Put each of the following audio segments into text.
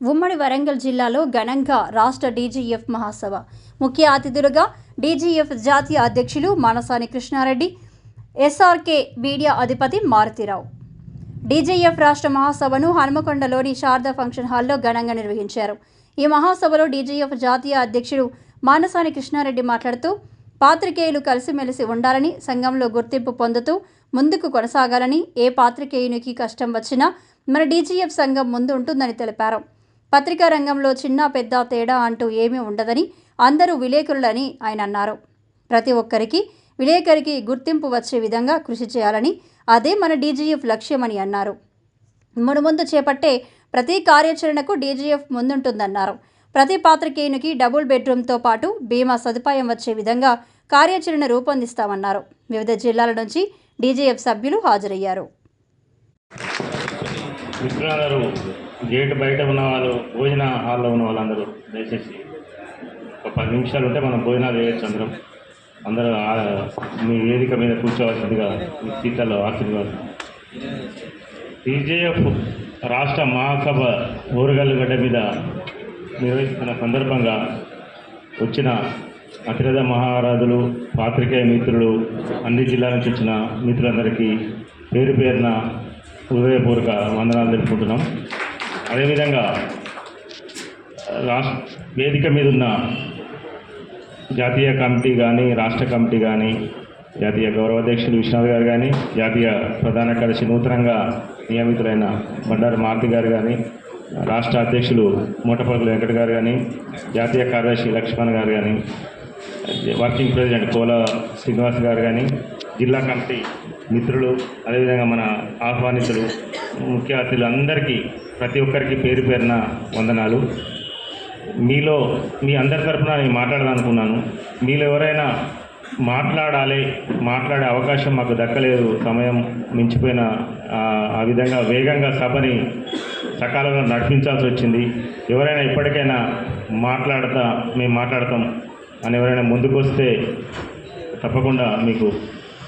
ఉమ్మడి వరంగల్ జిల్లాలో ఘనంగా రాష్ట్ర డీజీఎఫ్ మహాసభ. ముఖ్య అతిథులుగా డీజీఎఫ్ జాతీయ అధ్యక్షులు మానసాని కృష్ణారెడ్డి ఎస్ఆర్కే మీడియా అధిపతి మారుతిరావు. డీజీఎఫ్ రాష్ట్ర మహాసభను హనుమకొండలోని శారదా ఫంక్షన్ హాల్లో ఘనంగా నిర్వహించారు. ఈ మహాసభలో డీజీఎఫ్ జాతీయ అధ్యక్షుడు మానసాని కృష్ణారెడ్డి మాట్లాడుతూ పాత్రికేయులు కలిసిమెలిసి ఉండాలని సంఘంలో గుర్తింపు పొందుతూ ముందుకు కొనసాగాలని ఏ పాత్రికేయునికి కష్టం వచ్చినా మన డీజీఎఫ్ సంఘం ముందు ఉంటుందని తెలిపారు. పత్రికా రంగంలో చిన్న పెద్ద తేడా అంటూ ఏమీ ఉండదని అందరూ విలేకరులని ఆయన అన్నారు. ప్రతి ఒక్కరికి విలేకరికి గుర్తింపు వచ్చే విధంగా కృషి చేయాలని అదే మన డీజీఎఫ్ లక్ష్యమని అన్నారు. మునుముందు చేపట్టే ప్రతి కార్యాచరణకు డీజీఎఫ్ ముందుంటుందన్నారు. ప్రతి పాత్రికేయునికి డబుల్ బెడ్రూమ్తో పాటు బీమా సదుపాయం వచ్చే విధంగా కార్యాచరణ రూపొందిస్తామన్నారు. వివిధ జిల్లాల నుంచి డీజీఎఫ్ సభ్యులు హాజరయ్యారు. గేట్ బయట ఉన్న వాళ్ళు భోజన హాల్లో ఉన్న వాళ్ళందరూ దయచేసి ఒక పది నిమిషాలు ఉంటే మనం భోజనాలు చేయొచ్చు అందరం. అందరూ మీ వేదిక మీద కూర్చోవలసిందిగా మీ సీట్లలో ఆశీర్వాదం. టీజేఎఫ్ రాష్ట్ర మహాసభ ఊరగల్లుగడ్డ మీద నిర్వహిస్తున్న సందర్భంగా వచ్చిన అతిరథ మహారాజులు పాత్రికేయ మిత్రులు అన్ని జిల్లాల నుంచి వచ్చిన మిత్రులందరికీ పేరు పేరున హృదయపూర్వక వందనాలు తెలుపుకుంటున్నాం. అదేవిధంగా రాష్ట్ర వేదిక మీద ఉన్న జాతీయ కమిటీ కానీ రాష్ట్ర కమిటీ కానీ జాతీయ గౌరవాధ్యక్షులు విశ్వనాథ్ గారు కానీ జాతీయ ప్రధాన కార్యదర్శి నూతనంగా నియమితులైన బండారు మారుతి గారు కానీ రాష్ట్ర అధ్యక్షులు మూటపల్లి వెంకట గారు కానీ జాతీయ కార్యదర్శి లక్ష్మణ్ గారు కానీ వర్కింగ్ ప్రెసిడెంట్ కోల శ్రీనివాస్ గారు కానీ జిల్లా కమిటీ మిత్రులు అదేవిధంగా మన ఆహ్వానితులు ముఖ్య అతిథులు అందరికీ ప్రతి ఒక్కరికి పేరు పేరున వందనాలు. మీలో మీ అందరి తరఫున నేను మాట్లాడాలనుకున్నాను. మీలో ఎవరైనా మాట్లాడాలి మాట్లాడే అవకాశం మాకు దక్కలేదు సమయం మించిపోయిన ఆ, విధంగా వేగంగా సభని సకాలంలో నడిపించాల్సి వచ్చింది. ఎవరైనా ఇప్పటికైనా మాట్లాడతా మేము మాట్లాడతాం అని ఎవరైనా ముందుకు వస్తే తప్పకుండా మీకు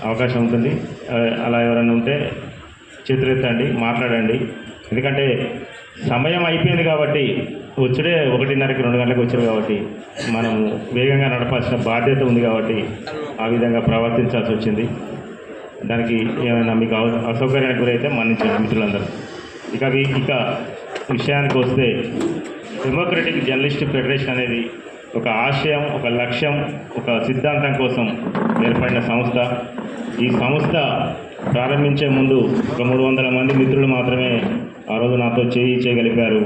అవకాశం ఉంటుంది. అలా ఎవరైనా ఉంటే చేతులెత్తండి మాట్లాడండి. ఎందుకంటే సమయం అయిపోయింది కాబట్టి వచ్చుడే ఒకటిన్నరకి రెండు గంటలకు వచ్చారు కాబట్టి మనం వేగంగా నడపాల్సిన బాధ్యత ఉంది కాబట్టి ఆ విధంగా ప్రవర్తించాల్సి వచ్చింది. దానికి ఏమైనా మీకు అసౌకర్యానికి గురైతే మన్నించండి మిత్రులందరూ. ఇక ఇక విషయానికి వస్తే డెమోక్రటిక్ జర్నలిస్ట్ ఫెడరేషన్ అనేది ఒక ఆశయం ఒక లక్ష్యం ఒక సిద్ధాంతం కోసం ఏర్పడిన సంస్థ. ఈ సంస్థ ప్రారంభించే ముందు ఒక మూడు వందల మంది మిత్రులు మాత్రమే ఆ రోజు నాతో చేయి చేయగలిపారు.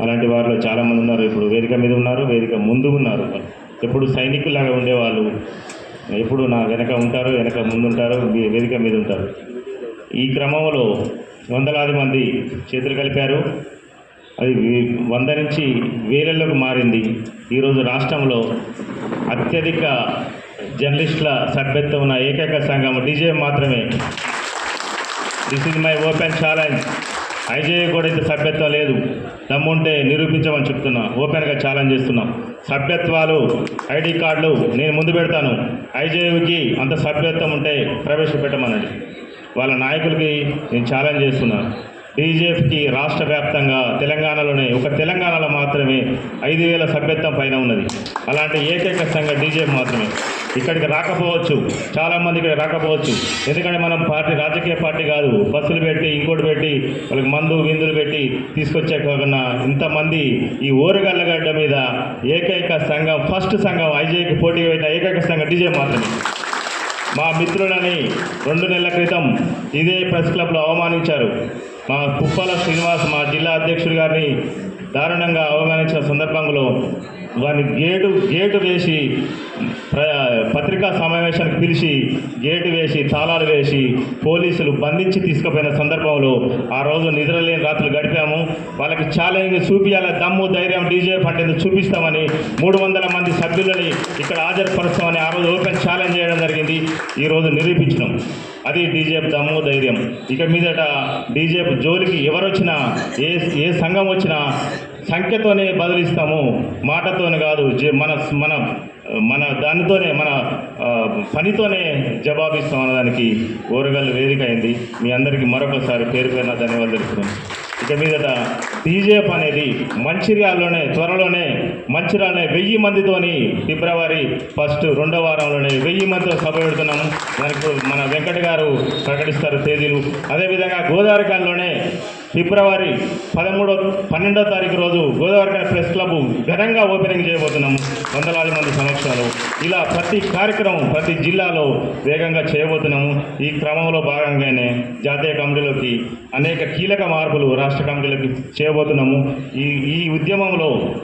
అలాంటి వారిలో చాలామంది ఉన్నారు. ఇప్పుడు వేదిక మీద ఉన్నారు వేదిక ముందు ఉన్నారు. ఎప్పుడు సైనికులాగా ఉండేవాళ్ళు ఎప్పుడు నా వెనక ఉంటారు వెనక ముందు ఉంటారు వేదిక మీద ఉంటారు. ఈ క్రమంలో వందలాది మంది చేతులు కలిపారు. అది వంద నుంచి వేలల్లోకి మారింది. ఈరోజు రాష్ట్రంలో అత్యధిక జర్నలిస్టుల సభ్యత్వం ఉన్న ఏకైక సంఘం డీజే మాత్రమే. This is my open challenge IJ కూడా అయితే సభ్యత్వం లేదు. దమ్ముంటే నిరూపించమని చెప్తున్నా. ఓపెన్గా ఛాలెంజ్ చేస్తున్నాం. సభ్యత్వాలు ఐడి కార్డులు నేను ముందు పెడతాను. ఐజేయుకి అంత సభ్యత్వం ఉంటే ప్రవేశపెట్టమనండి. వాళ్ళ నాయకులకి నేను ఛాలెంజ్ చేస్తున్నాను బీజేపీకి రాష్ట్ర వ్యాప్తంగా తెలంగాణలోనే ఒక తెలంగాణలో మాత్రమే ఐదు వేల సభ్యత్వం పైన ఉన్నది. అలాంటి ఏకైక సంఘం డీజేపీ మాత్రమే. ఇక్కడికి రాకపోవచ్చు. చాలామంది ఇక్కడ రాకపోవచ్చు. ఎందుకంటే మనం పార్టీ రాజకీయ పార్టీ కాదు. బస్సులు పెట్టి ఇంకోటి పెట్టి వాళ్ళకి మందు విందులు పెట్టి తీసుకొచ్చే కాకుండా ఇంతమంది ఈ ఊరగల్లగడ్డ మీద ఏకైక సంఘం ఫస్ట్ సంఘం ఐజేకి పోటీ పెట్టిన ఏకైక సంఘం డీజే మాత్రమే. మా మిత్రులని రెండు నెలల క్రితం ఇదే ప్రెస్ క్లబ్లో అవమానించారు. మా కుప్పాల శ్రీనివాస్ మా జిల్లా అధ్యక్షుడు గారిని దారుణంగా అవమానించిన సందర్భంలో వారిని గేటు గేటు వేసి ప్ర- పత్రికా సమావేశానికి పిలిచి గేటు వేసి తాళాలు వేసి పోలీసులు బంధించి తీసుకుపోయిన సందర్భంలో ఆ రోజు నిద్రలేని రాత్రులు గడిపాము. వాళ్ళకి ఛాలెంజ్ చూపించాలి దమ్ము ధైర్యం డీజే పట్టేందుకు చూపిస్తామని మూడు వందల మంది సభ్యులని ఇక్కడ హాజరుపరుస్తామని ఆ రోజు ఓపెన్ ఛాలెంజ్ చేయడం జరిగింది. ఈ రోజు అది డీజేప్ దమ్ము ధైర్యం. ఇక మీదట డీజేప్ జోలికి ఎవరు వచ్చినా ఏ ఏ సంఘం వచ్చినా సంఖ్యతోనే బదిలిస్తాము మాటతోనే కాదు మన మన మన దానితోనే మన పనితోనే జవాబిస్తాం అన్నదానికి ఓరగల్ వేదిక అయింది. మీ అందరికీ మరొకసారి పేరు పేరున ధన్యవాదాలు తెలుపుతున్నాను. ఇక మీదట టీజేఎఫ్ అనేది మంచిర్యాలలోనే త్వరలోనే మంచిర్యాలనే వెయ్యి మందితోని ఫిబ్రవరి ఫస్ట్ రెండో వారంలోనే వెయ్యి మందితో సభ పెడుతున్నాము. దానికి మన వెంకట గారు ప్రకటిస్తారు తేదీలు. అదేవిధంగా గోదావరికాల్లోనే ఫిబ్రవరి పదమూడో పన్నెండో తారీఖు రోజు గోదావరి ప్రెస్ క్లబ్ ఘనంగా ఓపెనింగ్ చేయబోతున్నాము. వందలాది మంది సమక్షంలో. ఇలా ప్రతి కార్యక్రమం ప్రతి జిల్లాలో వేగంగా చేయబోతున్నాము. ఈ క్రమంలో భాగంగానే జాతీయ కమిటీలోకి అనేక కీలక మార్పులు రాష్ట్ర కమిటీలోకి చేయబోతున్నాము. ఈ ఈ ఉద్యమంలో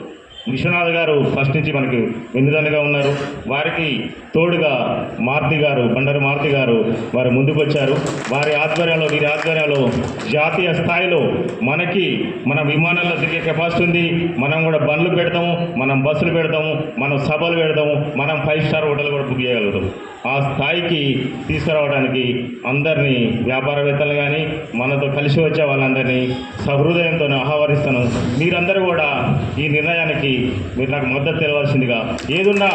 విశ్వనాథ్ గారు ఫస్ట్ నుంచి మనకి వెన్నుదన్నుగా ఉన్నారు. వారికి తోడుగా మారుతి గారు బండరు మారుతి గారు వారు ముందుకు వచ్చారు వారి ఆధ్వర్యంలో వీరి ఆధ్వర్యంలో జాతీయ స్థాయిలో మనకి మన విమానాల్లో దిగే కెపాసిటీ ఉంది. మనం కూడా బండ్లు పెడతాము మనం బస్సులు పెడతాము మనం సభలు పెడతాము మనం ఫైవ్ స్టార్ హోటల్ కూడా బుక్ చేయగలుగుతాం. ఆ స్థాయికి తీసుకురావడానికి అందరినీ వ్యాపారవేత్తలు కానీ మనతో కలిసి వచ్చే వాళ్ళందరినీ సహృదయంతో ఆహ్వానిస్తాను. మీరందరూ కూడా ఈ నిర్ణయానికి మీరు నాకు మద్దతు తెలవాల్సిందిగా. ఏదున్నా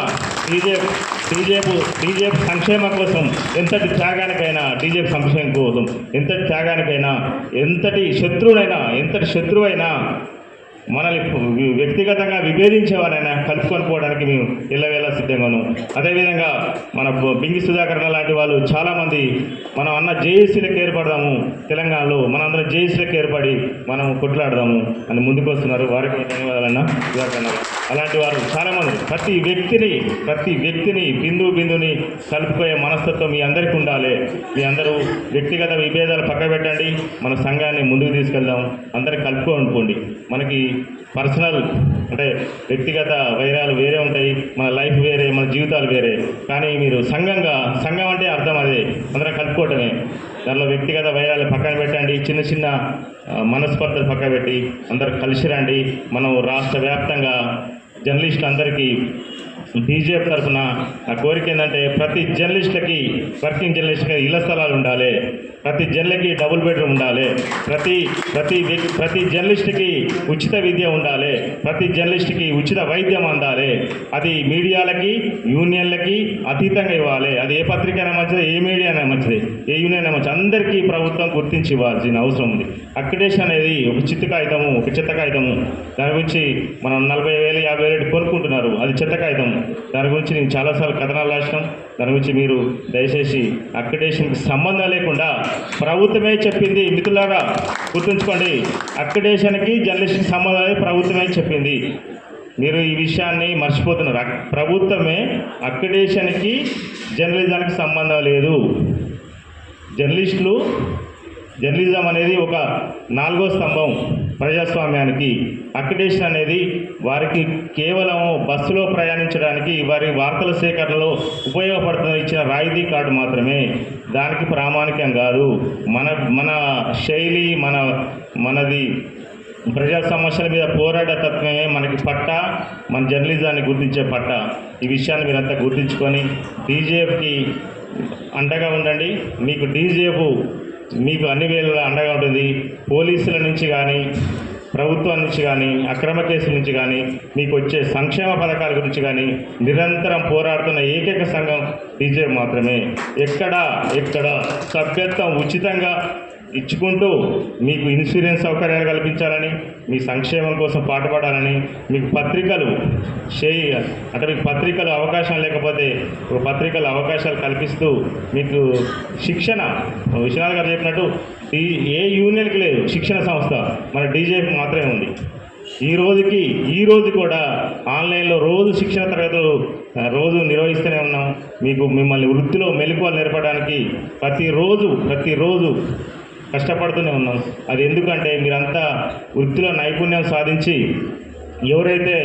టీజేప్ టీజేపు టీజేపీ సంక్షేమం కోసం ఎంతటి త్యాగానికైనా టీజేపీ సంక్షేమం కోసం ఎంతటి త్యాగానికైనా ఎంతటి శత్రువునైనా ఎంతటి శత్రువైనా మనల్ని వ్యక్తిగతంగా విభేదించేవారైనా కలుపుకొని పోవడానికి మేము ఇళ్ళవేళ సిద్ధంగాను. అదేవిధంగా మన బింగి సుధాకరణ లాంటి వాళ్ళు చాలామంది మనం అన్న జేఏసీలకు ఏర్పడదాము తెలంగాణలో మనందరం జేఏసీలకు ఏర్పడి మనం కొట్లాడదాము అని ముందుకు వస్తున్నారు. వారికి ధన్యవాదాలన్న సుధాకరణ అలాంటి వారు చాలామంది. ప్రతి వ్యక్తిని ప్రతి వ్యక్తిని బిందు బిందుని కలుపుకోయే మనస్తత్వం మీ అందరికీ ఉండాలి. మీ అందరూ వ్యక్తిగత విభేదాలు పక్కబెట్టండి మన సంఘాన్ని ముందుకు తీసుకెళ్దాం. అందరికి కలుపుకోనుకోండి మనకి పర్సనల్ అంటే వ్యక్తిగత వైరాలు వేరే ఉంటాయి మన లైఫ్ వేరే మన జీవితాలు వేరే. కానీ మీరు సంఘంగా సంఘం అంటే అర్థం అదే. అందరం కలుపుకోవటమే. దానిలో వ్యక్తిగత వైరాలు పక్కన పెట్టండి చిన్న చిన్న మనస్పర్ధలు పక్కన పెట్టి అందరు కలిసి రండి. మనం రాష్ట్ర వ్యాప్తంగా జర్నలిస్టులు అందరికీ బీజేపీ తరఫున నా కోరిక ఏంటంటే ప్రతి జర్నలిస్టులకి వర్కింగ్ జర్నలిస్ట్కి ఇళ్ళ స్థలాలు ఉండాలి. ప్రతి జర్నలికి డబుల్ బెడ్రూమ్ ఉండాలి. ప్రతి ప్రతి ప్రతి జర్నలిస్ట్కి ఉచిత విద్య ఉండాలి. ప్రతి జర్నలిస్ట్కి ఉచిత వైద్యం అందాలి. అది మీడియాలకి యూనియన్లకి అతీతంగా ఇవ్వాలి. అది ఏ పత్రిక అయినా మంచిది ఏ మీడియా అయినా మంచిది ఏ యూనియన్ అయినా మంచిది. అందరికీ ప్రభుత్వం గుర్తించి ఇవ్వాల్సిన అవసరం ఉంది. అక్రిడేషన్ అనేది ఒక చిత్త కాగితము ఒక చెత్త కాగితము. దాని గురించి మనం నలభై వేలు యాభై వేలు కోరుకుంటున్నారు అది చెత్త కాగితం. దాని గురించి నేను చాలాసార్లు కథనాలు రాసినాం. దాని గురించి మీరు దయచేసి అక్రిడేషన్కి సంబంధం లేకుండా ప్రభుత్వమే చెప్పింది. మిత్రులారా గుర్తుంచుకోండి. అక్రిడేషన్కి జర్నలిస్ట్కి సంబంధం అనేది ప్రభుత్వమే చెప్పింది. మీరు ఈ విషయాన్ని మర్చిపోతున్నారు. ప్రభుత్వమే అక్రిడేషన్కి జర్నలిజానికి సంబంధం లేదు. జర్నలిస్టులు జర్నలిజం అనేది ఒక నాలుగో స్తంభం ప్రజాస్వామ్యానికి. అక్రిడేషన్ అనేది వారికి కేవలం బస్సులో ప్రయాణించడానికి వారి వార్తల సేకరణలో ఉపయోగపడుతున్న ఇచ్చిన రాయితీ కార్డు మాత్రమే. దానికి ప్రామాణికం కాదు. మన మన శైలి మన మనది ప్రజా సమస్యల మీద పోరాడే తత్వమే మనకి పట్ట మన జర్నలిజాన్ని గుర్తించే పట్ట. ఈ విషయాన్ని మీరంతా గుర్తించుకొని డీజేఎఫ్కి అండగా ఉండండి. మీకు డీజేఎఫ్ మీకు అన్ని వేళలా అండగా ఉంటుంది. పోలీసుల నుంచి కానీ ప్రభుత్వం నుంచి కానీ అక్రమ కేసుల నుంచి కానీ మీకు వచ్చే సంక్షేమ పథకాల గురించి కానీ నిరంతరం పోరాడుతున్న ఏకైక సంఘం బీజేపీ మాత్రమే. ఎక్కడ ఎక్కడ సభ్యత్వం ఉచితంగా ఇచ్చుకుంటూ మీకు ఇన్సూరెన్స్ సౌకర్యాలు కల్పించాలని మీ సంక్షేమం కోసం పాటుపడాలని మీకు పత్రికలు చేయి అంటే మీకు పత్రికలు అవకాశం లేకపోతే ఒక పత్రికలు అవకాశాలు కల్పిస్తూ మీకు శిక్షణ విశ్వనాథ్ గారు చెప్పినట్టు ఈ ఏ యూనియన్కి లేదు శిక్షణ సంస్థ మన డీజేపీ మాత్రమే ఉంది. ఈ రోజుకి ఈ రోజు కూడా ఆన్లైన్లో రోజు శిక్షణ తరగతులు రోజు నిర్వహిస్తూనే ఉన్నాం. మీకు మిమ్మల్ని వృత్తిలో మెలకువలు నేర్పడానికి ప్రతిరోజు ప్రతిరోజు కష్టపడుతూనే ఉన్నాం. అది ఎందుకంటే మీరంతా వృత్తిలో నైపుణ్యం సాధించి ఎవరైతే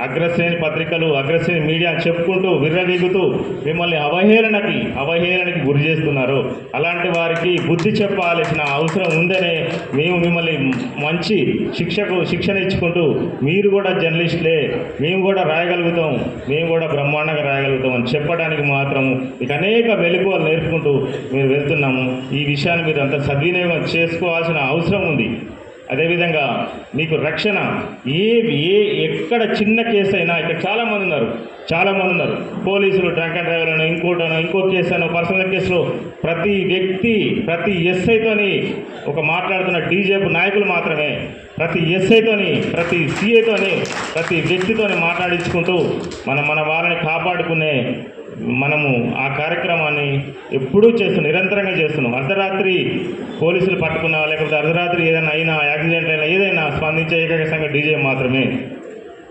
అగ్రశ్రేణి పత్రికలు అగ్రశ్రేణి మీడియా చెప్పుకుంటూ విర్రవీగుతూ మిమ్మల్ని అవహేళనకి అవహేళనకి గురి చేస్తున్నారో అలాంటి వారికి బుద్ధి చెప్పాల్సిన అవసరం ఉందనే మేము మిమ్మల్ని మంచి శిక్షకు శిక్షణ ఇచ్చుకుంటూ మీరు కూడా జర్నలిస్టులే మేము కూడా రాయగలుగుతాం మేము కూడా బ్రహ్మాండంగా రాయగలుగుతాం అని చెప్పడానికి మాత్రం ఇక అనేక వెలుగులు నేర్పుకుంటూ మేము వెళ్తున్నాము. ఈ విషయాన్ని మీరు అంత సద్వినియోగం చేసుకోవాల్సిన అవసరం ఉంది. అదేవిధంగా మీకు రక్షణ ఏ ఏ ఎక్కడ చిన్న కేసు అయినా ఇక్కడ చాలామంది ఉన్నారు చాలామంది ఉన్నారు పోలీసులు డ్రంక్ అండ్ డ్రైవర్ అని ఇంకోటనో ఇంకో కేసు అనో పర్సనల్ కేసులో ప్రతి వ్యక్తి ప్రతి ఎస్ఐతోని ఒక మాట్లాడుతున్న డీజేపు నాయకులు మాత్రమే ప్రతి ఎస్ఐతోని ప్రతి సీఏతోని ప్రతి వ్యక్తితోని మాట్లాడించుకుంటూ మనం మన వాళ్ళని కాపాడుకునే మనము ఆ కార్యక్రమాన్ని ఎప్పుడూ చేస్తున్నాం నిరంతరంగా చేస్తున్నాం. అర్ధరాత్రి పోలీసులు పట్టుకున్నా లేకపోతే అర్ధరాత్రి ఏదైనా అయినా యాక్సిడెంట్ అయినా ఏదైనా స్పందించే ఏకైక సంఘం డీజే మాత్రమే.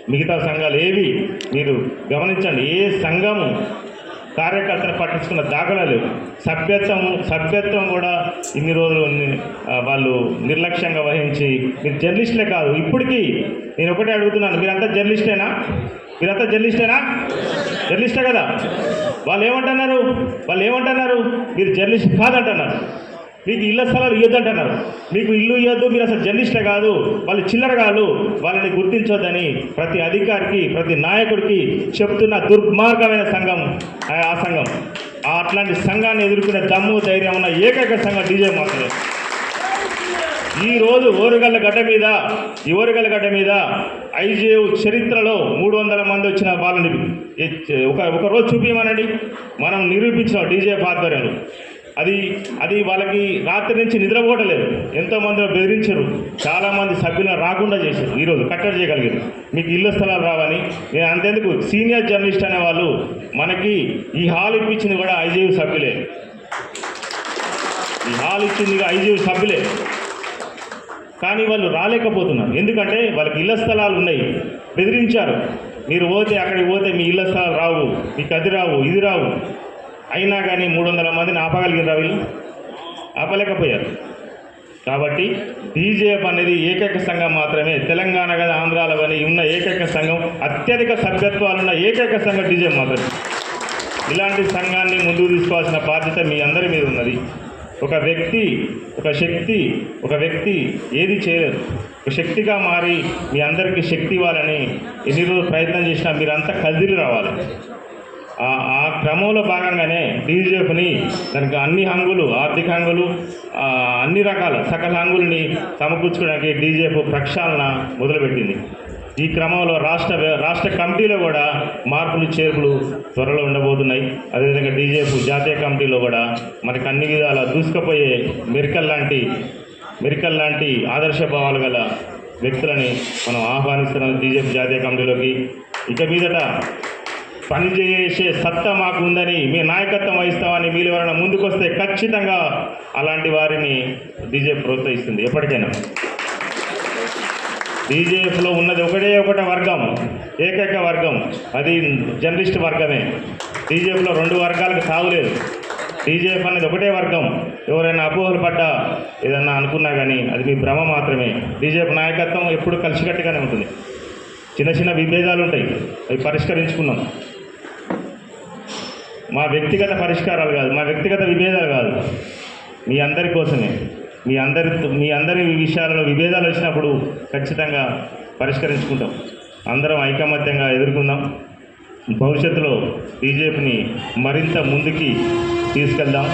మిగతా సంఘాలు ఏవి? మీరు గమనించండి ఏ సంఘము కార్యకర్తను పట్టించుకున్న దాఖలా సభ్యత్వం సభ్యత్వం కూడా ఇన్ని రోజులు వాళ్ళు నిర్లక్ష్యంగా వహించి మీరు జర్నలిస్టులే కాదు ఇప్పటికీ నేను ఒకటే అడుగుతున్నాను మీరంతా జర్నలిస్టేనా? మీరంతా జర్నలిస్టేనా? జర్నలిస్టే కదా. వాళ్ళు ఏమంటున్నారు వాళ్ళు ఏమంటున్నారు మీరు జర్నలిస్ట్ కాదంటున్నారు. మీకు ఇళ్ళ స్థలాలు ఇవ్వద్దంటున్నారు మీకు ఇల్లు ఇవ్వద్దు మీరు అసలు జర్నలిస్టే కాదు. వాళ్ళు చిల్లర కాదు. వాళ్ళని గుర్తించొద్దని ప్రతి అధికారికి ప్రతి నాయకుడికి చెప్తున్న దుర్మార్గమైన సంఘం ఆ సంఘం. ఆ అట్లాంటి సంఘాన్ని ఎదుర్కొనే దమ్ము ధైర్యం ఉన్న ఏకైక సంఘం డీజే మాత్రమే ఈ రోజు ఓరుగల్ల గడ్డ మీద ఈ ఓరుగల్ల గడ్డ మీద ఐజేయు చరిత్రలో మూడు వందల మంది వచ్చిన వాళ్ళని ఒక ఒక రోజు చూపించమనండి మనం నిరూపించాం డీజే ఆధ్వర్యంలో. అది అది వాళ్ళకి రాత్రి నుంచి నిద్రపోవటలేదు ఎంతోమంది బెదిరించారు. చాలామంది సభ్యులను రాకుండా చేశారు. ఈరోజు కట్టడి చేయగలిగారు. మీకు ఇళ్ళ స్థలాలు రావని నేను అంతేందుకు. సీనియర్ జర్నలిస్ట్ అనే వాళ్ళు మనకి ఈ హాల్ ఇప్పించింది కూడా ఐజేయు సభ్యులే. ఈ హాల్ ఇచ్చింది ఐజీవి సభ్యులే. కానీ వాళ్ళు రాలేకపోతున్నారు. ఎందుకంటే వాళ్ళకి ఇళ్ళ స్థలాలు ఉన్నాయి. బెదిరించారు. మీరు పోతే అక్కడికి పోతే మీ ఇళ్ళ స్థలాలు రావు. మీకు అది రావు. ఇది రావు. అయినా కానీ మూడు వందల మందిని ఆపగలిగిన వీళ్ళు? ఆపలేకపోయారు. కాబట్టి బీజేపీ అనేది ఏకైక సంఘం మాత్రమే. తెలంగాణ కదా ఆంధ్రాలో కానీ ఉన్న ఏకైక సంఘం. అత్యధిక సభ్యత్వాలున్న ఏకైక సంఘం డీజే మాత్రమే. ఇలాంటి సంఘాన్ని ముందుకు తీసుకోవాల్సిన బాధ్యత మీ అందరి మీద ఉన్నది. ఒక వ్యక్తి ఒక శక్తి ఒక వ్యక్తి ఏది చేయలేదు. ఒక శక్తిగా మారి మీ అందరికీ శక్తి ఇవ్వాలని ఎన్ని రోజులు ప్రయత్నం చేసినా మీరంతా కదిలి రావాలి. ఆ క్రమంలో భాగంగానే డీజీఎఫ్ని దానికి అన్ని హంగులు ఆర్థిక హంగులు అన్ని రకాల సకల హంగుల్ని సమకూర్చుకోవడానికి డీజీఎఫ్ ప్రక్షాళన మొదలుపెట్టింది. ఈ క్రమంలో రాష్ట్ర రాష్ట్ర కమిటీలో కూడా మార్పులు చేర్పులు త్వరలో ఉండబోతున్నాయి. అదేవిధంగా డీజేపు జాతీయ కమిటీలో కూడా మనకి అన్ని విధాల దూసుకుపోయే మెరికల్ లాంటి మెరికల్ లాంటి ఆదర్శ భావాలు గల వ్యక్తులని మనం ఆహ్వానిస్తున్నాం డీజేఎఫ్ జాతీయ కమిటీలోకి. ఇక మీదట పనిచేసే సత్తా మాకు ఉందని మీ నాయకత్వం వహిస్తామని మీరు ఎవరైనా ముందుకొస్తే ఖచ్చితంగా అలాంటి వారిని బీజేపీ ప్రోత్సహిస్తుంది. ఎప్పటికైనా. బీజేఎఫ్లో ఉన్నది ఒకటే ఒకటే వర్గం ఏకైక వర్గం. అది జర్నలిస్ట్ వర్గమే. బీజేపీలో రెండు వర్గాలకు సాగులేదు బీజేపీ అనేది ఒకటే వర్గం. ఎవరైనా అపోహలు పడ్డా ఏదన్నా అనుకున్నా కానీ అది మీ భ్రమ మాత్రమే. బీజేపీ నాయకత్వం ఎప్పుడు కలిసికట్టుగానే ఉంటుంది. చిన్న చిన్న విభేదాలు ఉంటాయి. అవి పరిష్కరించుకున్నాం. మా వ్యక్తిగత పరిష్కారాలు కాదు మా వ్యక్తిగత విభేదాలు కాదు. మీ అందరి కోసమే. మీ అందరి మీ అందరి విషయాలలో విభేదాలు వచ్చినప్పుడు ఖచ్చితంగా పరిష్కరించుకుంటాం. అందరం ఐకమత్యంగా ఎదుర్కొందాం. భవిష్యత్తులో బీజేపీని మరింత ముందుకి తీసుకెళ్దాం.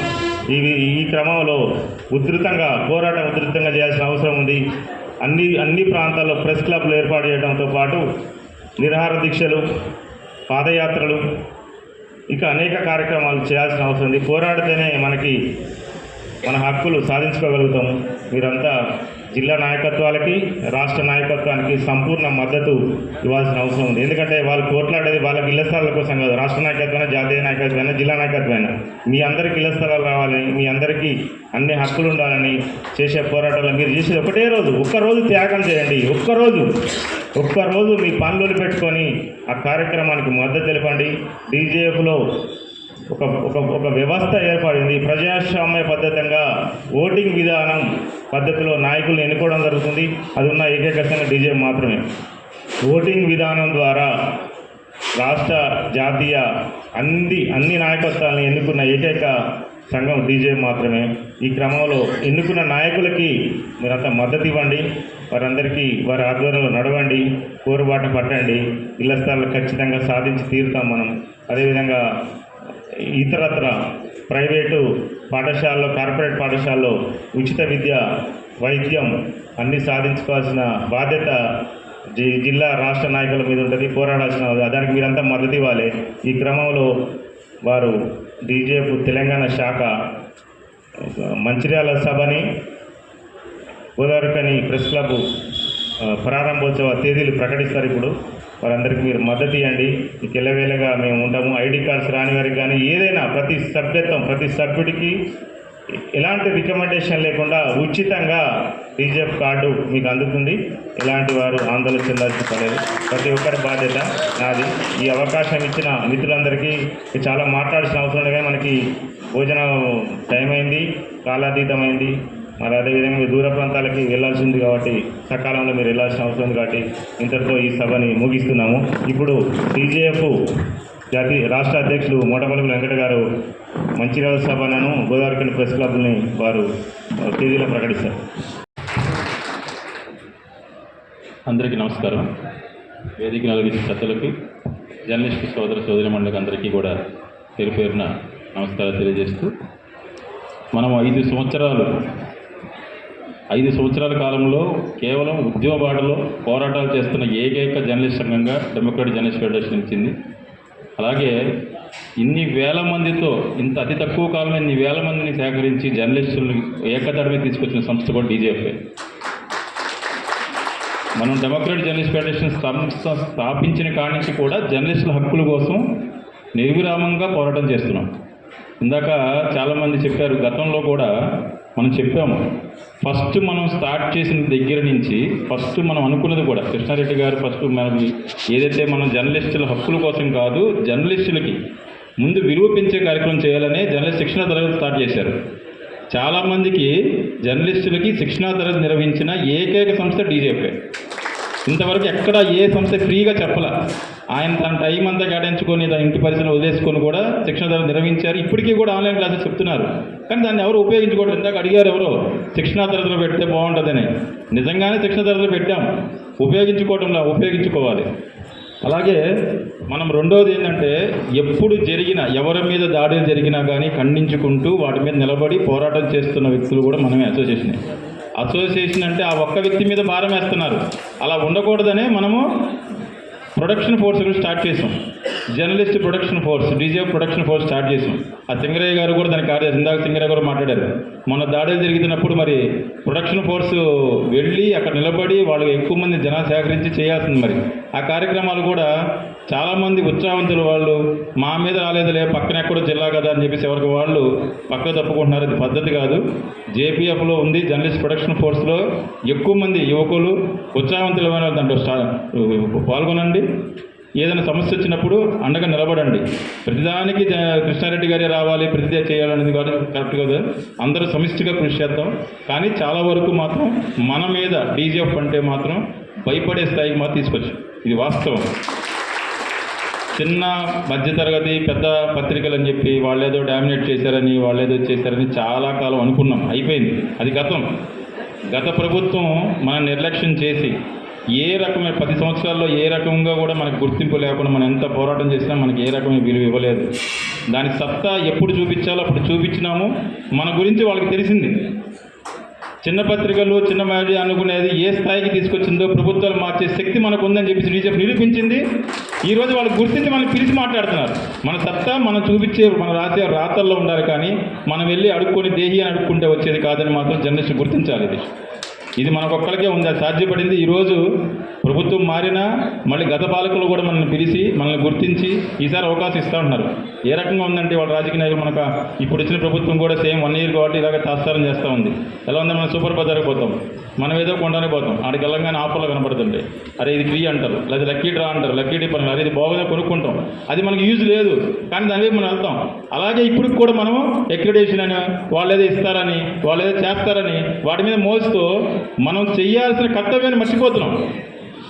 ఇవి ఈ క్రమంలో ఉధృతంగా పోరాటం ఉధృతంగా చేయాల్సిన అవసరం ఉంది. అన్ని అన్ని ప్రాంతాల్లో ప్రెస్ క్లబ్లు ఏర్పాటు చేయడంతో పాటు నిరాహార దీక్షలు పాదయాత్రలు ఇంకా అనేక కార్యక్రమాలు చేయాల్సిన అవసరం ఉంది. పోరాడితేనే మనకి మన హక్కులు సాధించుకోగలుగుతాము మీరంతా జిల్లా నాయకత్వాలకి రాష్ట్ర నాయకత్వానికి సంపూర్ణ మద్దతు ఇవ్వాల్సిన అవసరం ఉంది. ఎందుకంటే వాళ్ళు పోట్లాడేది వాళ్ళ ఇళ్ళ స్థలాల కోసం కాదు. రాష్ట్ర నాయకత్వం జాతీయ నాయకత్వమైనా జిల్లా నాయకత్వమైనా. మీ అందరికీ ఇళ్ళ స్థలాలు రావాలని మీ అందరికీ అన్ని హక్కులు ఉండాలని చేసే పోరాటంలో మీరు చేసేది ఒకటే రోజు. ఒక్కరోజు త్యాగం చేయండి. ఒక్కరోజు ఒక్కరోజు మీ పనులు పెట్టుకొని ఆ కార్యక్రమానికి మద్దతు తెలపండి. డీజేఎఫ్లో ఒక ఒక ఒక వ్యవస్థ ఏర్పడింది. ప్రజాస్వామ్య పద్ధతంగా ఓటింగ్ విధానం పద్ధతిలో నాయకులను ఎన్నుకోవడం జరుగుతుంది. అది ఉన్న ఏకైక డీజే మాత్రమే. ఓటింగ్ విధానం ద్వారా రాష్ట్ర జాతీయ అన్ని అన్ని నాయకత్వాలను ఎన్నుకున్న ఏకైక సంఘం డీజే మాత్రమే. ఈ క్రమంలో ఎన్నుకున్న నాయకులకి మీరంతా మద్దతు ఇవ్వండి. వారందరికీ వారి ఆధ్వర్యంలో నడవండి. కోరుబాట పట్టండి. ఇళ్ళ స్థలాలు ఖచ్చితంగా సాధించి తీరుతాం మనం. అదేవిధంగా ఇతరత్ర ప్రైవేటు పాఠశాలలో కార్పొరేట్ పాఠశాలలో ఉచిత విద్య వైద్యం అన్ని సాధించుకోవాల్సిన బాధ్యత జి- జిల్లా రాష్ట్ర నాయకుల మీద ఉంటుంది పోరాడాల్సిన దానికి మీరంతా మద్దతు ఇవ్వాలి. ఈ క్రమంలో వారు డీజేపు తెలంగాణ శాఖ మంచిర్యాల సభని గోదావరికని ప్రెస్ క్లబ్ ప్రారంభోత్సవ తేదీలు ప్రకటిస్తారు ఇప్పుడు. వారందరికీ మీరు మద్దతు ఇవ్వండి. మీకు ఎల్లవేళగా మేము ఉంటాము. ఐడి కార్డ్స్ రాని వారికి కానీ ఏదైనా ప్రతి సభ్యత్వం ప్రతి సభ్యుడికి ఎలాంటి రికమెండేషన్ లేకుండా ఉచితంగా డీజెఫ్ కార్డు మీకు అందుతుంది. ఎలాంటి వారు ఆందోళన చెందాల్సిన పలేదు ప్రతి ఒక్కరి బాధ్యత నాది. ఈ అవకాశం ఇచ్చిన మిత్రులందరికీ చాలా మాట్లాడాల్సిన అవసరం లేదు. కానీ మనకి భోజనం టైం అయింది కాలాతీతమైంది. మరి అదేవిధంగా మీరు దూర ప్రాంతాలకి వెళ్ళాల్సింది కాబట్టి సకాలంలో మీరు వెళ్ళాల్సిన అవసరం ఉంది కాబట్టి ఇంతటితో ఈ సభని ముగిస్తున్నాము. ఇప్పుడు టీజేఎఫ్ జాతి రాష్ట్ర అధ్యక్షులు మోటపల్లి వెంకట గారు మంచిర్యాల సభను గోదావరి ప్రెస్ క్లబ్ని వారు తేదీలో ప్రకటిస్తారు. అందరికీ నమస్కారం. వేదిక నలిగించిన పెద్దలకు జర్నలిస్ట్ సోదర సోదరి మండలికి అందరికీ కూడా పేరు పేరున నమస్కారాలు తెలియజేస్తూ మనం ఐదు సంవత్సరాలు ఐదు సంవత్సరాల కాలంలో కేవలం ఉద్యోగబాటలో పోరాటాలు చేస్తున్న ఏకైక జర్నలిస్ట్ సంఘంగా డెమోక్రటిక్ జర్నలిస్ట్ ఫెడరేషన్ ఇచ్చింది అలాగే ఇన్ని వేల మందితో ఇంత అతి తక్కువ కాలంలో ఇన్ని వేల మందిని సేకరించి జర్నలిస్టులను ఏకతడిమే తీసుకొచ్చిన సంస్థ కూడా డీజేఎఫ్ఏ మనం డెమోక్రటిక్ జర్నలిస్ట్ ఫెడరేషన్ సంస్థ స్థాపించిన కాడి నుంచి కూడా జర్నలిస్టుల హక్కుల కోసం నిర్విరామంగా పోరాటం చేస్తున్నాం. ఇందాక చాలామంది చెప్పారు గతంలో కూడా మనం చెప్పాము. ఫస్ట్ మనం స్టార్ట్ చేసిన దగ్గర నుంచి ఫస్ట్ మనం అనుకున్నది కూడా కృష్ణారెడ్డి గారు ఫస్ట్ మనకి ఏదైతే మనం జర్నలిస్టుల హక్కుల కోసం కాదు జర్నలిస్టులకి ముందు విరూపించే కార్యక్రమం చేయాలనే జర్నలిస్ట్ శిక్షణ తరగతి స్టార్ట్ చేశారు. చాలామందికి జర్నలిస్టులకి శిక్షణా తరగతి నిర్వహించిన ఏకైక సంస్థ డీజేపీ. ఇంతవరకు ఎక్కడ ఏ సంస్థ ఫ్రీగా చెప్పలే. ఆయన తన టైం అంతా గడించుకొని తన ఇంటి పరిసరం వదిలేసుకొని కూడా శిక్షణ తరగతి నిర్వహించారు. ఇప్పటికీ కూడా ఆన్లైన్ క్లాసెస్ చెప్తున్నారు. కానీ దాన్ని ఎవరు ఉపయోగించుకోవడం ఇందాక అడిగారు ఎవరో శిక్షణా తరగతులు పెడితే బాగుంటుందని. నిజంగానే శిక్షణ తరగతులు పెట్టాం. ఉపయోగించుకోవడంలో ఉపయోగించుకోవాలి. అలాగే మనం రెండోది ఏంటంటే ఎప్పుడు జరిగిన ఎవరి మీద దాడులు జరిగినా కానీ ఖండించుకుంటూ వాటి మీద నిలబడి పోరాటం చేస్తున్న వ్యక్తులు కూడా మనమే అసోసియేషన్ అసోసియేషన్ అంటే ఆ ఒక్క వ్యక్తి మీద భారం వేస్తున్నారు. అలా ఉండకూడదనే మనము ప్రొడక్షన్ ఫోర్స్ స్టార్ట్ చేసాం. Journalist production force DJ production force start చేసాం. ఆ సింగరయ్య గారు కూడా దాని కార్య ఇందాక సింగరయ్య గారు మాట్లాడారు. మొన్న దాడులు జరుగుతున్నప్పుడు మరి ప్రొడక్షన్ ఫోర్స్ వెళ్ళి అక్కడ నిలబడి వాళ్ళు ఎక్కువ మంది జనా సేకరించి చేయాల్సింది మరి. ఆ కార్యక్రమాలు కూడా చాలామంది ఉత్సాహవంతులు వాళ్ళు మా మీద రాలేదులే పక్కన ఎక్కడో జిల్లా కదా అని చెప్పేసి ఎవరికి వాళ్ళు పక్క తప్పుకుంటున్నారు. అది పద్ధతి కాదు. జేపీఎఫ్లో ఉంది జర్నలిస్ట్ ప్రొడక్షన్ ఫోర్స్లో ఎక్కువ మంది యువకులు ఉత్సాహవంతులమైన దాంట్లో స్టా పాల్గొనండి. ఏదైనా సమస్య వచ్చినప్పుడు అండగా నిలబడండి. ప్రతిదానికి జ- కృష్ణారెడ్డి గారే రావాలి ప్రతిదే చేయాలనేది కాదు కరెక్ట్ కాదు. అందరూ సమిష్టిగా కృషి చేద్దాం. కానీ చాలా వరకు మాత్రం మన మీద డీజీఎఫ్ అంటే మాత్రం భయపడే స్థాయికి మాత్రం తీసుకొచ్చు. ఇది వాస్తవం. చిన్న మధ్యతరగతి పెద్ద పత్రికలు అని చెప్పి వాళ్ళేదో డామినేట్ చేశారని వాళ్ళేదో చేశారని చాలా కాలం అనుకున్నాం. అయిపోయింది. అది గతం. గత ప్రభుత్వం మనం నిర్లక్ష్యం చేసి ఏ రకమైన పది సంవత్సరాల్లో ఏ రకంగా కూడా మనకు గుర్తింపు లేకుండా మనం ఎంత పోరాటం చేసినా మనకి ఏ రకమైన విలువ ఇవ్వలేదు. దాని సత్తా ఎప్పుడు చూపించాలో అప్పుడు చూపించినాము. మన గురించి వాళ్ళకి తెలిసింది. చిన్న పత్రికలు చిన్న మ్యాడీ అనుకునేది ఏ స్థాయికి తీసుకొచ్చిందో ప్రభుత్వాలు మార్చే శక్తి మనకు ఉందని చెప్పేసి బీజేపీ నిరూపించింది ఈరోజు వాళ్ళు గుర్తించి మనం పిలిచి మాట్లాడుతున్నారు. మన సత్తా మనం చూపించే మన రాసే రాతల్లో ఉండాలి కానీ మనం వెళ్ళి అడుక్కొని దేహి అని అడుక్కుంటే వచ్చేది కాదని మాత్రం జర్నలిస్ట్ గుర్తించాలి ఇది. ఇది మనకొక్కరికే ఉంది? అది సాధ్యపడింది ఈరోజు ప్రభుత్వం మారినా మళ్ళీ గత పాలకులు కూడా మనల్ని పిలిచి మనల్ని గుర్తించి ఈసారి అవకాశం ఇస్తూ ఉంటున్నారు. ఏ రకంగా ఉందంటే వాళ్ళ రాజకీయ నాయకులు మనకు ఇప్పుడు వచ్చిన ప్రభుత్వం కూడా సేమ్ వన్ ఇయర్ కాబట్టి ఇలాగ తాత్సారం చేస్తూ ఉంది. ఎలా ఉందో మనం సూపర్ బజార్కి పోతాం? మనం ఏదో కొండనే పోతాం. ఆడికి వెళ్ళంగానే ఆఫర్లో కనపడుతుంటాయి అరే ఇది ఫ్రీ అంటారు. లేదా లక్కీ డ్రా అంటారు. లక్కీ డీ అంటారు అరే ఇది బాగుంది కొనుక్కుంటాం. అది మనకి యూజ్ లేదు. కానీ దాని మనం వెళ్తాం. అలాగే ఇప్పుడు కూడా మనము ఎక్రిడేషన్ అని వాళ్ళు ఏదో ఇస్తారని వాళ్ళు ఏదో చేస్తారని వాటి మీద మోస్తూ మనం చేయాల్సిన కర్తవ్యాన్ని మర్చిపోతున్నాం.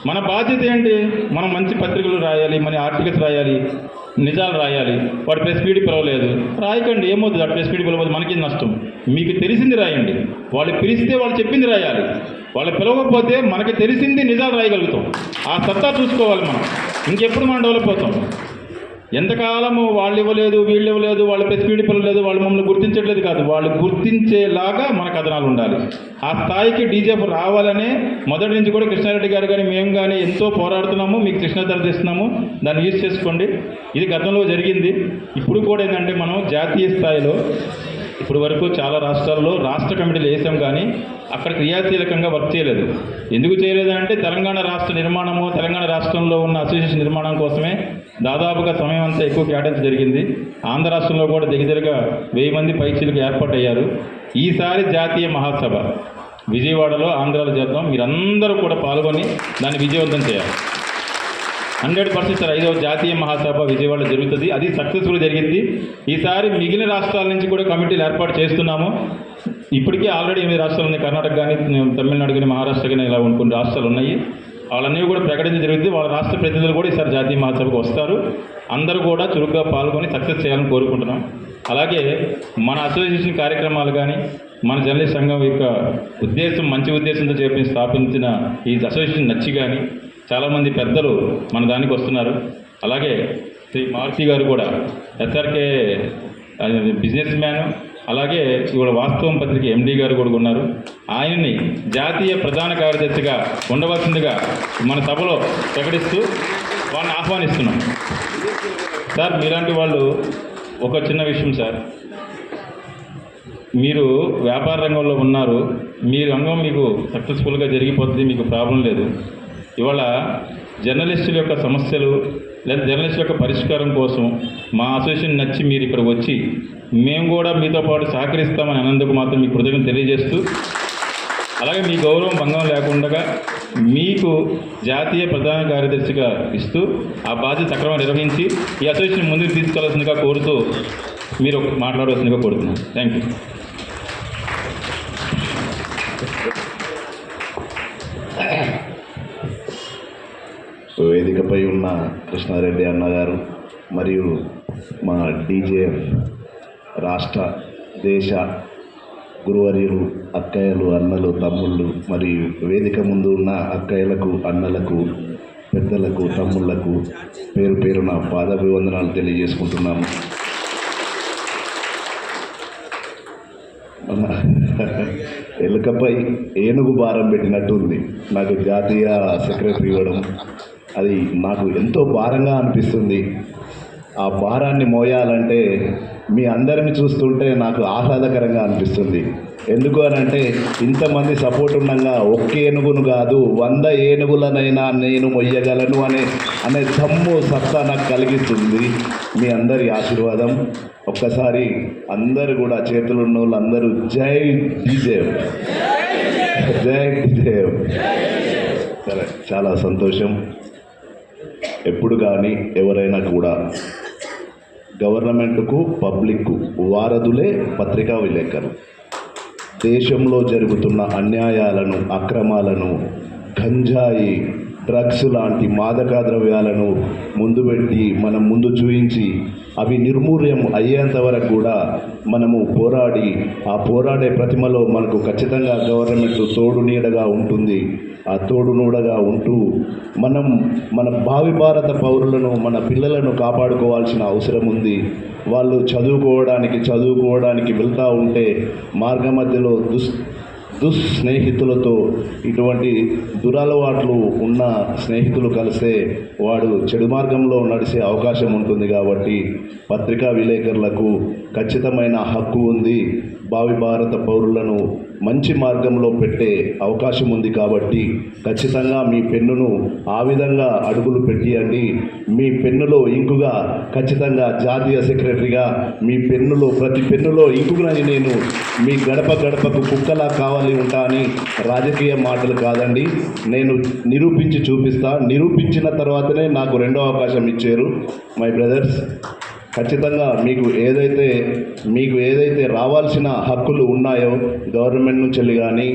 మన బాధ్యత ఏంటి? మనం మంచి పత్రికలు రాయాలి మన ఆర్టికల్స్ రాయాలి. నిజాలు రాయాలి. వాడు ప్రెస్ స్పీడ్ పిలవలేదు. రాయకండి ఏమవుతుంది? వాడు ప్రెస్ స్పీడ్ పిలవదు మనకి నష్టం? మీకు తెలిసింది రాయండి. వాళ్ళు పిలిస్తే వాళ్ళు చెప్పింది రాయాలి. వాళ్ళు పిలవకపోతే మనకి తెలిసింది నిజాలు రాయగలుగుతాం. ఆ సత్తా చూసుకోవాలి మనం. ఇంకెప్పుడు మనం డెవలప్ అవుతాం? ఎంతకాలము వాళ్ళు ఇవ్వలేదు వీళ్ళు ఇవ్వలేదు వాళ్ళు ప్రెస్ మీట్ లేదు వాళ్ళు మమ్మల్ని గుర్తించట్లేదు కాదు. వాళ్ళు గుర్తించేలాగా మన కథనాలు ఉండాలి. ఆ స్థాయికి డీజేపు రావాలనే మొదటి నుంచి కూడా కృష్ణారెడ్డి గారు కానీ మేము కానీ ఎంతో పోరాడుతున్నాము మీకు కృష్ణాధర తెస్తున్నాము. దాన్ని యూజ్ చేసుకోండి. ఇది గతంలో జరిగింది. ఇప్పుడు కూడా ఏంటంటే మనం జాతీయ స్థాయిలో ఇప్పటి వరకు చాలా రాష్ట్రాల్లో రాష్ట్ర కమిటీలు వేసాం కానీ అక్కడ క్రియాశీలకంగా వర్క్ చేయలేదు. ఎందుకు చేయలేదు అంటే తెలంగాణ రాష్ట్ర నిర్మాణము తెలంగాణ రాష్ట్రంలో ఉన్న అసోసియేషన్ నిర్మాణం కోసమే దాదాపుగా సమయం అంతా ఎక్కువ కేటాయించడం జరిగింది. ఆంధ్ర రాష్ట్రంలో కూడా దగ్గరగా వెయ్యి మంది పైచీలకు ఏర్పాటయ్యారు. ఈసారి జాతీయ మహాసభ. విజయవాడలో ఆంధ్రాలో చేద్దాం. మీరందరూ కూడా పాల్గొని దాన్ని విజయవంతం చేయాలి. హండ్రెడ్ పర్సెంట్ సార్ ఐదవ జాతీయ మహాసభ విజయవాడ జరుగుతుంది. అది సక్సెస్ఫుల్ జరిగింది. ఈసారి మిగిలిన రాష్ట్రాల నుంచి కూడా కమిటీలు ఏర్పాటు చేస్తున్నాము. ఇప్పటికే ఆల్రెడీ ఎనిమిది రాష్ట్రాలు ఉన్నాయి. కర్ణాటక కానీ తమిళనాడు కానీ మహారాష్ట్ర కానీ ఇలా కొన్ని రాష్ట్రాలు ఉన్నాయి. వాళ్ళన్నీ కూడా ప్రకటించడం జరుగుతుంది. వాళ్ళ రాష్ట్ర ప్రతినిధులు కూడా ఈసారి జాతీయ మహాసభకు వస్తారు. అందరూ కూడా చురుగ్గా పాల్గొని సక్సెస్ చేయాలని కోరుకుంటున్నాం. అలాగే మన అసోసియేషన్ కార్యక్రమాలు కానీ మన జర్నలిస్ట్ సంఘం యొక్క ఉద్దేశం మంచి ఉద్దేశంతో చేపించి స్థాపించిన ఈ అసోసియేషన్ నచ్చి కానీ చాలామంది పెద్దలు మన దానికి వస్తున్నారు. అలాగే శ్రీ మారుతి గారు కూడా ఎస్ఆర్కే బిజినెస్ మ్యాన్ అలాగే ఇవాళ వాస్తవం పత్రిక ఎండీ గారు కూడా ఉన్నారు. ఆయన్ని జాతీయ ప్రధాన కార్యదర్శిగా ఉండవలసిందిగా మన సభలో ప్రకటిస్తూ వాళ్ళని ఆహ్వానిస్తున్నాం. సార్ మీలాంటి వాళ్ళు ఒక చిన్న విషయం సార్. మీరు వ్యాపార రంగంలో ఉన్నారు. మీ రంగం మీకు సక్సెస్ఫుల్గా జరిగిపోతుంది మీకు ప్రాబ్లం లేదు. ఇవాళ జర్నలిస్టుల యొక్క సమస్యలు లేదా జర్నలిస్టుల యొక్క పరిష్కారం కోసం మా అసోసియేషన్ నచ్చి మీరు ఇక్కడ వచ్చి మేము కూడా మీతో పాటు సహకరిస్తామని అన్నందుకు మాత్రం మీకు కృతజ్ఞత తెలియజేస్తూ అలాగే మీ గౌరవం భంగం లేకుండా మీకు జాతీయ ప్రధాన కార్యదర్శిగా ఇస్తూ ఆ బాధ్యత సక్రమంగా నిర్వహించి ఈ అసోసియేషన్ ముందుకు తీసుకెళ్ళాల్సిందిగా కోరుతూ మీరు మాట్లాడవలసిందిగా కోరుతున్నాను. థ్యాంక్ యూ వేదికపై ఉన్న కృష్ణారెడ్డి అన్నగారు మరియు మా డీజేఎఫ్ రాష్ట్ర దేశ గురువర్యులు అక్కయ్యలు అన్నలు తమ్ముళ్ళు మరియు వేదిక ముందు ఉన్న అక్కయ్యలకు అన్నలకు పెద్దలకు తమ్ముళ్ళకు పేరు పేరున పాదాభివందనాలు తెలియజేసుకుంటున్నాము. మన ఎలుకపై ఏనుగు భారం పెట్టినట్టు ఉంది నాకు జాతీయ సెక్రటరీ ఇవ్వడం. అది నాకు ఎంతో భారంగా అనిపిస్తుంది. ఆ భారాన్ని మోయాలంటే మీ అందరిని చూస్తుంటే నాకు ఆహ్లాదకరంగా అనిపిస్తుంది. ఎందుకు అని అంటే ఇంతమంది సపోర్ట్ ఉండగా ఒక్క ఏనుగును కాదు వంద ఏనుగులనైనా నేను మొయ్యగలను అనే అనే దమ్ము సత్తా నాకు కలిగిస్తుంది. మీ అందరి ఆశీర్వాదం. ఒక్కసారి అందరు కూడా చేతులు ఉన్న వాళ్ళు అందరూ జై డిజేవ్ జై డిజేవ్ సరే చాలా సంతోషం. ఎప్పుడు కానీ ఎవరైనా కూడా గవర్నమెంట్కు పబ్లిక్కు వారధులే పత్రికా విలేకరు. దేశంలో జరుగుతున్న అన్యాయాలను అక్రమాలను గంజాయి డ్రగ్స్ లాంటి మాదక ద్రవ్యాలను ముందు పెట్టి మనం ముందు చూయించి అవి నిర్మూల్యం అయ్యేంత వరకు కూడా మనము పోరాడి ఆ పోరాడే ప్రతిమలో మనకు ఖచ్చితంగా గవర్నమెంట్ తోడు నీడగా ఉంటుంది. ఆ తోడునూడగా ఉంటూ మనం మన భావి భారత పౌరులను మన పిల్లలను కాపాడుకోవాల్సిన అవసరం ఉంది. వాళ్ళు చదువుకోవడానికి చదువుకోవడానికి వెళ్తూ ఉంటే మార్గ మధ్యలో దుస్ దుస్నేహితులతో ఇటువంటి దురలవాట్లు ఉన్న స్నేహితులు కలిస్తే వాడు చెడు మార్గంలో నడిసే అవకాశం ఉంటుంది కాబట్టి పత్రికా విలేకరులకు ఖచ్చితమైన హక్కు ఉంది. భావి భారత పౌరులను మంచి మార్గంలో పెట్టే అవకాశం ఉంది కాబట్టి ఖచ్చితంగా మీ పెన్నును ఆ విధంగా అడుగులు పెట్టియండి. మీ పెన్నులో ఇంకుగా ఖచ్చితంగా జాతీయ సెక్రటరీగా మీ పెన్నులో ప్రతి పెన్నులో ఇంకునని నేను మీ గడప గడపకు కుక్కలా కావాలి ఉంటా అని రాజకీయ మాటలు కాదండి. నేను నిరూపించి చూపిస్తా. నిరూపించిన తర్వాతనే నాకు రెండో అవకాశం ఇచ్చారు మై బ్రదర్స్ ఖచ్చితంగా మీకు ఏదైతే మీకు ఏదైతే రావాల్సిన హక్కులు ఉన్నాయో గవర్నమెంట్ నుంచి వెళ్ళి కానీ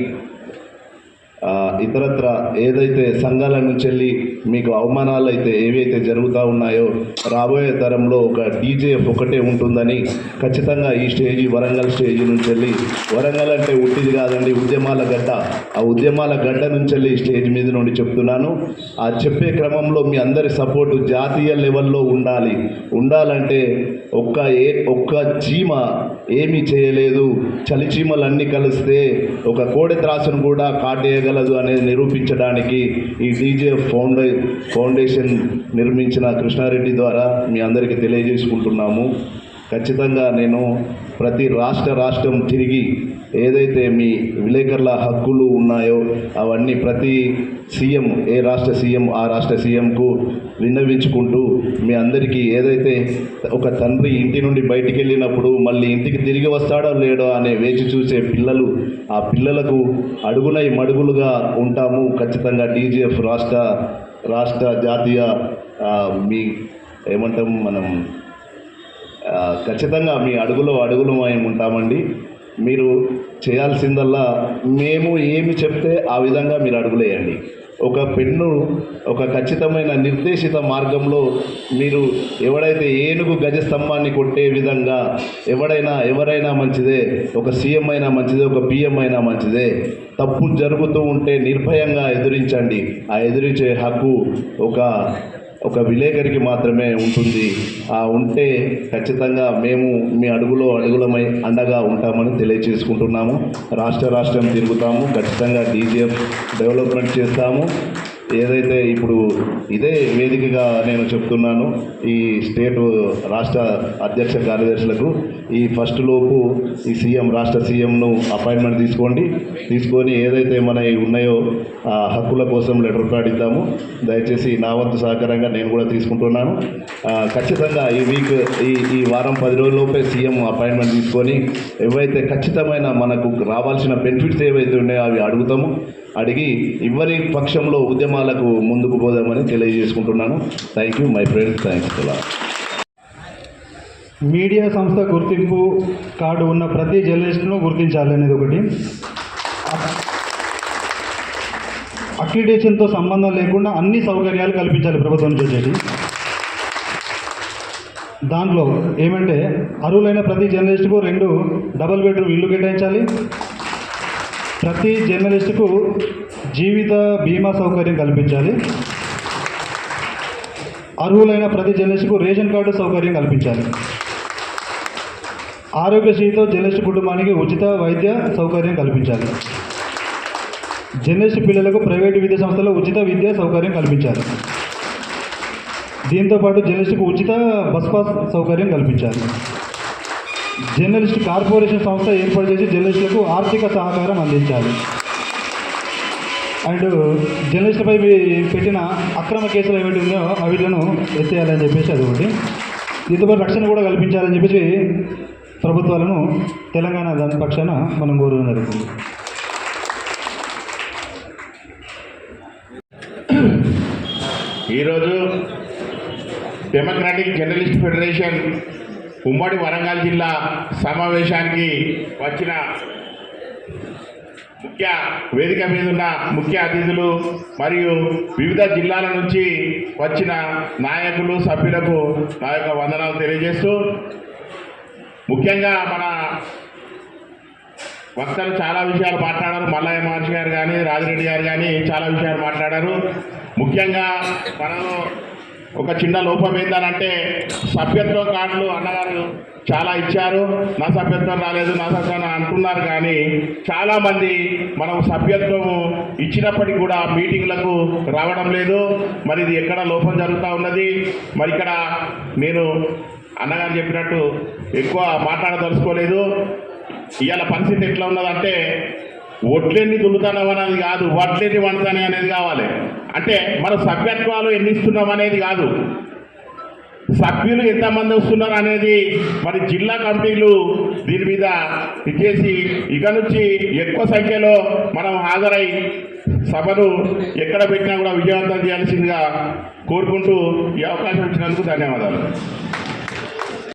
ఇతరత్ర ఏదైతే సంఘాల నుంచి వెళ్ళి మీకు అవమానాలు అయితే ఏవైతే జరుగుతూ ఉన్నాయో రాబోయే తరంలో ఒక డీజేఎఫ్ ఒకటే ఉంటుందని ఖచ్చితంగా ఈ స్టేజీ వరంగల్ స్టేజీ నుంచి వెళ్ళి వరంగల్ అంటే ఉట్టిది కాదండి ఉద్యమాల గడ్డ. ఆ ఉద్యమాల గడ్డ నుంచి వెళ్ళి స్టేజ్ మీద నుండి చెప్తున్నాను. ఆ చెప్పే క్రమంలో మీ అందరి సపోర్టు జాతీయ లెవెల్లో ఉండాలి. ఉండాలంటే ఒక్క ఏ ఒక్క చీమ ఏమీ చేయలేదు. చలి చీమలన్నీ కలిస్తే ఒక కోడి త్రాసును కూడా కాటేయగలదు అనేది నిరూపించడానికి ఈ డీజే ఫౌండే ఫౌండేషన్ నిర్మించిన కృష్ణారెడ్డి ద్వారా మీ అందరికీ తెలియజేసుకుంటున్నాము. ఖచ్చితంగా నేను ప్రతి రాష్ట్ర రాష్ట్రం తిరిగి ఏదైతే మీ విలేకరుల హక్కులు ఉన్నాయో అవన్నీ ప్రతి సీఎం ఏ రాష్ట్ర సీఎం ఆ రాష్ట్ర సీఎంకు విన్నవించుకుంటూ మీ అందరికీ ఏదైతే ఒక తండ్రి ఇంటి నుండి బయటికి వెళ్ళినప్పుడు మళ్ళీ ఇంటికి తిరిగి వస్తాడో లేడో అనే వేచి చూసే పిల్లలు ఆ పిల్లలకు అడుగునై మడుగులుగా ఉంటాము. ఖచ్చితంగా డీజీఎఫ్ రాష్ట్ర రాష్ట్ర జాతీయ మీ ఏమంటాం మనం ఖచ్చితంగా మీ అడుగులో అడుగులు మేము ఉంటామండి. మీరు చేయాల్సిందల్లా మేము ఏమి చెప్తే ఆ విధంగా మీరు అడుగులేయండి ఒక పెన్ను ఒక ఖచ్చితమైన నిర్దేశిత మార్గంలో మీరు ఎవడైతే ఏనుగు గజ స్తంభాన్ని కొట్టే విధంగా ఎవడైనా ఎవరైనా మంచిదే ఒక సీఎం అయినా మంచిదే ఒక పిఎం అయినా మంచిదే తప్పు జరుగుతూ ఉంటే నిర్భయంగా ఎదురించండి. ఆ ఎదురించే హక్కు ఒక ఒక విలేకరికి మాత్రమే ఉంటుంది. ఆ ఉంటే ఖచ్చితంగా మేము మీ అడుగులో అడుగులమై అండగా ఉంటామని తెలియచేసుకుంటున్నాము. రాష్ట్ర రాష్ట్రం తిరుగుతాము. ఖచ్చితంగా డీజీఎఫ్ డెవలప్మెంట్ చేస్తాము. ఏదైతే ఇప్పుడు ఇదే వేదికగా నేను చెప్తున్నాను ఈ స్టేట్ రాష్ట్ర అధ్యక్ష కార్యదర్శులకు ఈ ఫస్ట్ లోపు ఈ సీఎం రాష్ట్ర సీఎంను అపాయింట్మెంట్ తీసుకోండి. తీసుకొని ఏదైతే మన ఉన్నాయో హక్కుల కోసం లెటర్ ప్యాడ్ ఇద్దాము దయచేసి నా వంతు సహకారంగా నేను కూడా తీసుకుంటున్నాను. ఖచ్చితంగా ఈ వీక్ ఈ ఈ వారం పది రోజుల్లోపే సీఎం అపాయింట్మెంట్ తీసుకొని ఏవైతే ఖచ్చితమైన మనకు రావాల్సిన బెనిఫిట్స్ ఏవైతే ఉన్నాయో అవి అడుగుతాము. అడిగి ఇవ్వని పక్షంలో ఉద్యమాలకు ముందుకు పోదామని తెలియజేసుకుంటున్నాను. Thank you my friends thanks అలా మీడియా సంస్థ గుర్తింపు కార్డు ఉన్న ప్రతి జర్నలిస్ట్ను గుర్తించాలి అనేది ఒకటి. అక్రిడేషన్తో సంబంధం లేకుండా అన్ని సౌకర్యాలు కల్పించాలి ప్రభుత్వం చేసేది. దాంట్లో ఏమంటే అర్హులైన ప్రతి జర్నలిస్టుకు రెండు డబుల్ బెడ్రూమ్ ఇల్లు కేటాయించాలి. ప్రతి జర్నలిస్టుకు జీవిత బీమా సౌకర్యం కల్పించాలి. అర్హులైన ప్రతి జర్నలిస్టుకు రేషన్ కార్డు సౌకర్యం కల్పించాలి. ఆరోగ్యశ్రీతో జర్నలిస్ట్ కుటుంబానికి ఉచిత వైద్య సౌకర్యం కల్పించాలి. జర్నలిస్ట్ పిల్లలకు ప్రైవేటు విద్యా సంస్థలో ఉచిత విద్యా సౌకర్యం కల్పించారు. దీంతో పాటు జర్నలిస్టుకు ఉచిత బస్ పాస్ సౌకర్యం కల్పించారు. జర్నలిస్ట్ కార్పొరేషన్ సంస్థ ఏర్పాటు చేసి జర్నలిస్టులకు ఆర్థిక సహకారం అందించాలి అండ్ జర్నలిస్టులపై పెట్టిన అక్రమ కేసులు ఏమిటి ఉందో అవిట్లను ఎత్తేయాలని చెప్పేసి అది ఒకటి. దీంతోపాటు రక్షణ కూడా కల్పించాలని చెప్పేసి ప్రభుత్వాలను తెలంగాణ దాని పక్షాన మనం కోరడం జరుగుతుంది ఈరోజు డెమోక్రాటిక్ జర్నలిస్ట్ ఫెడరేషన్ ఉమ్మడి వరంగల్ జిల్లా సమావేశానికి వచ్చిన ముఖ్య వేదిక మీద ఉన్న ముఖ్య అతిథులు మరియు వివిధ జిల్లాల నుంచి వచ్చిన నాయకులు సభ్యులకు నా యొక్క వందనాలు తెలియజేస్తూ ముఖ్యంగా మన వక్తలు చాలా విషయాలు మాట్లాడారు. మల్లయ్య మహర్షి గారు కానీ రాజిరెడ్డి గారు కానీ చాలా విషయాలు మాట్లాడారు. ముఖ్యంగా మనం ఒక చిన్న లోపం ఏంటంటే సభ్యత్వం కార్డులు అన్నగారు చాలా ఇచ్చారు. నా సభ్యత్వం రాలేదు నా సభ్యత్వం అంటున్నారు కానీ చాలామంది మనం సభ్యత్వము ఇచ్చినప్పటికీ కూడా మీటింగ్లకు రావడం లేదు. మరి ఇది ఎక్కడ లోపం జరుగుతూ ఉన్నది? మరి ఇక్కడ నేను అన్నగారు చెప్పినట్టు ఎక్కువ మాట్లాడదలుచుకోలేదు. ఇవాళ పరిస్థితి ఎట్లా ఉన్నదంటే ఒట్లెన్ని దున్నుతానం అనేది కాదు వట్లెన్ని వండుతానే అనేది కావాలి. అంటే మన సభ్యత్వాలు ఎన్ని ఇస్తున్నాం అనేది కాదు. సభ్యులు ఎంతమంది వస్తున్నారు అనేది మరి జిల్లా కమిటీలు దీని మీద ఇచ్చేసి ఇక నుంచి ఎక్కువ సంఖ్యలో మనం హాజరై సభను ఎక్కడ పెట్టినా కూడా విజయవంతం చేయాల్సిందిగా కోరుకుంటూ ఈ అవకాశం ఇచ్చినందుకు ధన్యవాదాలు.